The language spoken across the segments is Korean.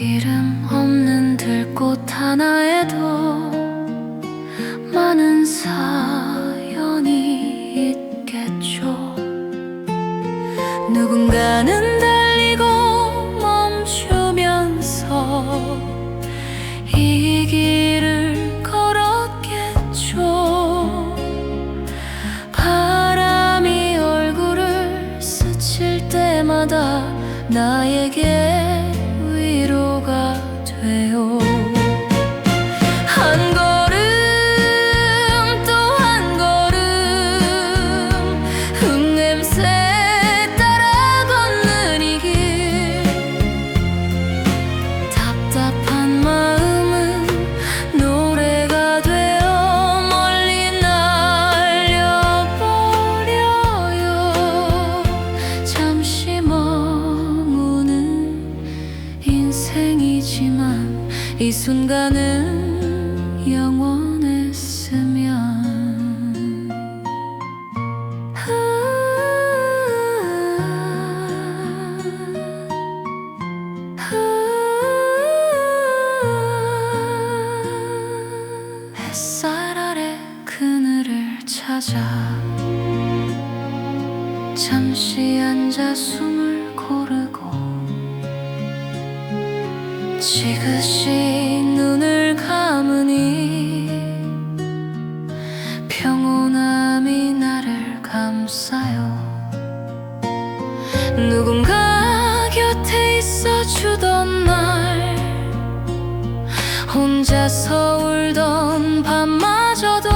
이름 없는 들꽃 하나에도 많은 사연이 있겠죠. 누군가는 달리고 멈추면서 이 길을 나에게 이 순간은 영원했으면. 햇살 아래 그늘을 찾아 잠시 앉아 숨을 고르 지그시 눈을 감으니 평온함이 나를 감싸요. 누군가 곁에 있어 주던 날 혼자서 울던 밤마저도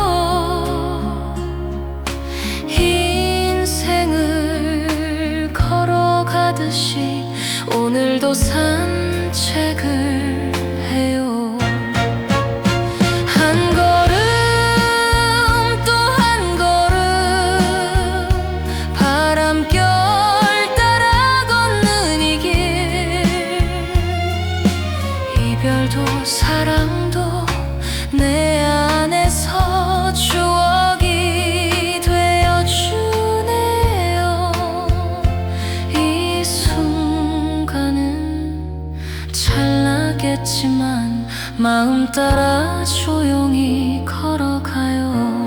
인생을 걸어가듯이 오늘도 산 책을 했지만 마음 따라 조용히 걸어가요.